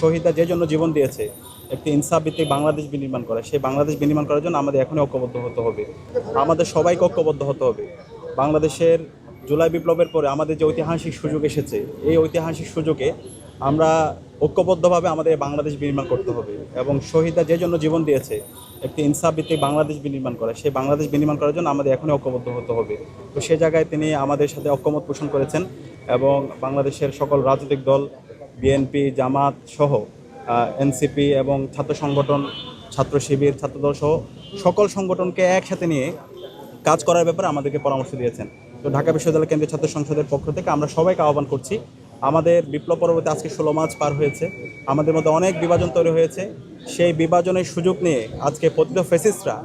শহীদরা যে জন্য জীবন দিয়েছে, একটি ইনসাফ ভিত্তিক বাংলাদেশ বিনির্মাণ করা, সেই বাংলাদেশ বিনির্মাণ করার জন্য আমাদের এখনই ঐক্যবদ্ধ হতে হবে। আমাদের সবাইকে ঐক্যবদ্ধ হতে হবে। বাংলাদেশের জুলাই বিপ্লবের পরে আমাদের যে ঐতিহাসিক সুযোগ এসেছে, এই ঐতিহাসিক সুযোগে আমরা ঐক্যবদ্ধভাবে আমাদের বাংলাদেশ বিনির্মাণ করতে হবে এবং শহীদরা যে জন্য জীবন দিয়েছে, একটি ইনসাফ ভিত্তিক বাংলাদেশ বিনির্মাণ করা, সেই বাংলাদেশ বিনির্মাণ করার জন্য আমাদের এখনই ঐক্যবদ্ধ হতে হবে। তো সে জায়গায় তিনি আমাদের সাথে ঐক্যমত পোষণ করেছেন এবং বাংলাদেশের সকল রাজনৈতিক দল বিএনপি, জামাত সহ এনসিপি এবং ছাত্র সংগঠন, ছাত্র শিবির, ছাত্রদল সহ সকল সংগঠনকে একসাথে নিয়ে কাজ করার ব্যাপারে আমাদেরকে পরামর্শ দিয়েছেন। তো ঢাকা বিশ্ববিদ্যালয় কেন্দ্রীয় ছাত্র সংসদের পক্ষ থেকে আমরা সবাইকে আহ্বান করছি, আমাদের বিপ্লব পরবর্তী আজকে ষোলো মার্চ পার হয়েছে, আমাদের মধ্যে অনেক বিভাজন তৈরি হয়েছে। সেই বিভাজনের সুযোগ নিয়ে আজকে পতিত ফেসিস্টরা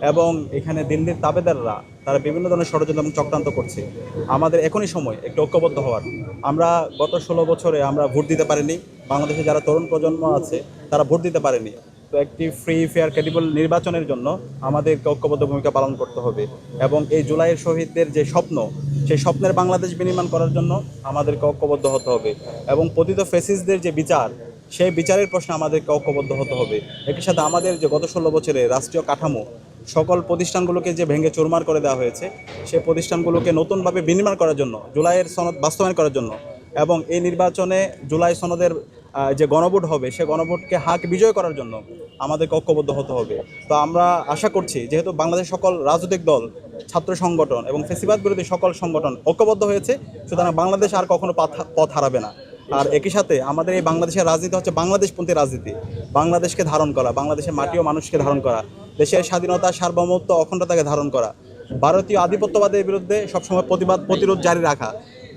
এবং এখানে দিল্লির তাবেদাররা, তারা বিভিন্ন ধরনের ষড়যন্ত্র এবং চক্রান্ত করছে। আমাদের এখনই সময় একটু ঐক্যবদ্ধ হওয়ার। আমরা গত ষোলো বছরে আমরা ভোট দিতে পারিনি। বাংলাদেশে যারা তরুণ প্রজন্ম আছে, তারা ভোট দিতে পারেনি। তো একটি ফ্রি ফেয়ার ক্রেডিবল নির্বাচনের জন্য আমাদেরকে ঐক্যবদ্ধ ভূমিকা পালন করতে হবে। এবং এই জুলাইয়ের শহীদদের যে স্বপ্ন, সেই স্বপ্নের বাংলাদেশ বিনির্মাণ করার জন্য আমাদেরকে ঐক্যবদ্ধ হতে হবে। এবং পতিত ফেসিসদের যে বিচার, সেই বিচারের প্রশ্নে আমাদেরকে ঐক্যবদ্ধ হতে হবে। একই সাথে আমাদের যে গত ষোলো বছরে রাষ্ট্রীয় কাঠামো সকল প্রতিষ্ঠানগুলোকে যে ভেঙে চুরমার করে দেওয়া হয়েছে সেই প্রতিষ্ঠানগুলোকে নতুনভাবে বিনির্মাণ করার জন্য, জুলাইয়ের সনদ বাস্তবায়ন করার জন্য এবং এই নির্বাচনে জুলাই সনদের যে গণভোট হবে, সে গণভোটকে হাক বিজয় করার জন্য আমাদেরকে ঐক্যবদ্ধ হতে হবে। তো আমরা আশা করছি, যেহেতু বাংলাদেশ সকল রাজনৈতিক দল, ছাত্র সংগঠন এবং ফেসিবাদ বিরোধী সকল সংগঠন ঐক্যবদ্ধ হয়েছে, সুতরাং বাংলাদেশ আর কখনো পাথ- হারাবে না। আর একই সাথে আমাদের এই বাংলাদেশের রাজনীতি হচ্ছে বাংলাদেশপন্থী রাজনীতি। বাংলাদেশকে ধারণ করা, বাংলাদেশের মাটি ও মানুষকে ধারণ করা। দেশের স্বাধীনতা, সার্বভৌমত্ব, অখণ্ডতাকে ধারণ করা। ভারতীয় আধিপত্যবাদের বিরুদ্ধে সবসময় প্রতিবাদ, প্রতিরোধ জারি রাখা।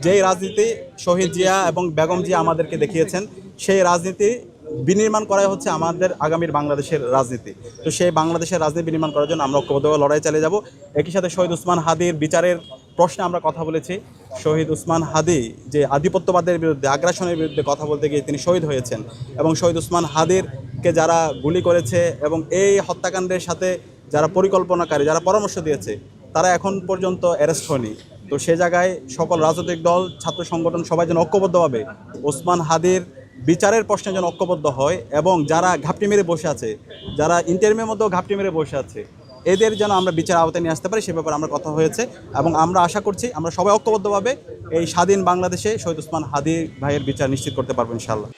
যেই রাজনীতি শহীদ জিয়া এবং বেগম জিয়া আমাদেরকে দেখিয়েছেন, সেই রাজনীতি বিনির্মাণ করাই হচ্ছে আমাদের আগামীর বাংলাদেশের রাজনীতি। তো সেই বাংলাদেশের রাজনীতি বিনির্মাণ করার জন্য আমরা ঐক্যবদ্ধভাবে লড়াই চালিয়ে যাব। একই সাথে শহীদ উসমান হাদির বিচারের প্রশ্নে আমরা কথা বলেছি। শহীদ উসমান হাদি যে আধিপত্যবাদের বিরুদ্ধে, আগ্রাসনের বিরুদ্ধে কথা বলতে গিয়ে তিনি শহীদ হয়েছেন এবং শহীদ উসমান হাদিরকে যারা গুলি করেছে এবং এই হত্যাকাণ্ডের সাথে যারা পরিকল্পনাকারী, যারা পরামর্শ দিয়েছে, তারা এখন পর্যন্ত অ্যারেস্ট হয়নি। তো সে জায়গায় সকল রাজনৈতিক দল, ছাত্র সংগঠন সবাই যেন ঐক্যবদ্ধভাবে ওসমান হাদির বিচারের প্রশ্নে যেন ঐক্যবদ্ধ হয় এবং যারা ঘাপটি মেরে বসে আছে, যারা ইন্টারভিউর মধ্যেও ঘাপটি মেরে বসে আছে এদের যেন আমরা বিচার আওতায় নিয়ে আসতে পারি, সে ব্যাপারে আমরা কথা হয়েছে এবং আমরা আশা করছি আমরা সবাই ঐক্যবদ্ধভাবে এই স্বাধীন বাংলাদেশে শহীদ উসমান হাদির ভাইয়ের বিচার নিশ্চিত করতে পারব ইনশাল্লাহ